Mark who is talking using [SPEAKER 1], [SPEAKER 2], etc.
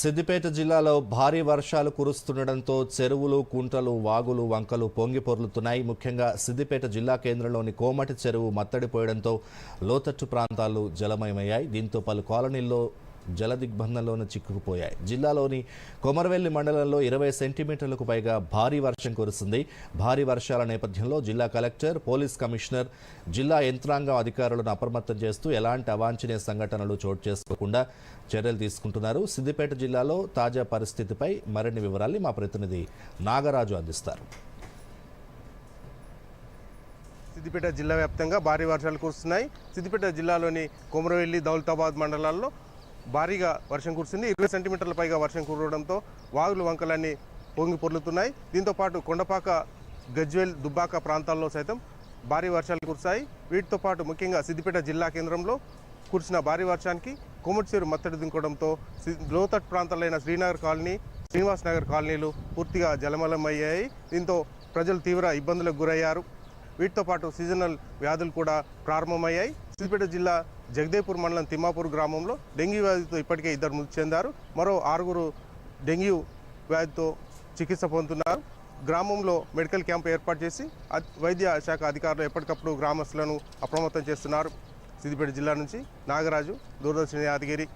[SPEAKER 1] సిద్దిపేట జిల్లాలో భారీ వర్షాలు కురుస్తుండటంతో చెరువులు కుంటలు వాగులు వంకలు పొంగి పొర్లుతున్నాయి. ముఖ్యంగా సిద్దిపేట జిల్లా కేంద్రంలోని కోమటి చెరువు మత్తడిపోయడంతో లోతట్టు ప్రాంతాలు జలమయమయ్యాయి. దీంతో పలు కాలనీల్లో జల దిగ్బంధంలోనే చిక్కుకుపోయాయి. జిల్లాలోని కొమరవెల్లి మండలంలో ఇరవై సెంటీమీటర్లకు పైగా భారీ వర్షం కురుస్తుంది. భారీ వర్షాల నేపథ్యంలో జిల్లా కలెక్టర్ పోలీస్ కమిషనర్ జిల్లా యంత్రాంగం అధికారులను అప్రమత్తం చేస్తూ ఎలాంటి అవాంఛనీయ సంఘటనలు చోటు చేసుకోకుండా చర్యలు తీసుకుంటున్నారు. సిద్దిపేట జిల్లాలో తాజా పరిస్థితిపై మరిన్ని వివరాల్ని మా ప్రతినిధి నాగరాజు అందిస్తారు.
[SPEAKER 2] సిద్దిపేట జిల్లా వ్యాప్తంగా భారీ వర్షాలు కురుస్తున్నాయి. సిద్దిపేట జిల్లాలోని కొమరవెల్లి దౌలతాబాద్ మండలాల్లో భారీగా వర్షం కురిసింది. ఇరవై సెంటీమీటర్ల పైగా వర్షం కురవడంతో వాగులు వంకలన్నీ పొంగి పొర్లుతున్నాయి. దీంతో పాటు కొండపాక గజ్వేల్ దుబ్బాక ప్రాంతాల్లో సైతం భారీ వర్షాలు కురిశాయి. వీటితో పాటు ముఖ్యంగా సిద్దిపేట జిల్లా కేంద్రంలో కురిసిన భారీ వర్షానికి కొమ్మటిచేరు మత్తడి దింకోవడంతో సి- లోతట్ ప్రాంతాలైన శ్రీనగర్ కాలనీ శ్రీనివాస్ నగర్ కాలనీలు పూర్తిగా జలమలమయ్యాయి. దీంతో ప్రజలు తీవ్ర ఇబ్బందులకు గురయ్యారు. వీటితో పాటు సీజనల్ వ్యాధులు కూడా ప్రారంభమయ్యాయి. సిద్దిపేట జిల్లా జగదేపూర్ మండలం తిమ్మాపూర్ గ్రామంలో డెంగ్యూ వ్యాధితో ఇప్పటికే ఇద్దరు మృతి చెందారు. మరో ఆరుగురు డెంగ్యూ వ్యాధితో చికిత్స పొందుతున్నారు. గ్రామంలో మెడికల్ క్యాంప్ ఏర్పాటు చేసి వైద్య శాఖ అధికారులు ఎప్పటికప్పుడు గ్రామస్తులను అప్రమత్తం చేస్తున్నారు. సిద్దిపేట జిల్లా నుంచి నాగరాజు దూరదర్శన యాదగిరి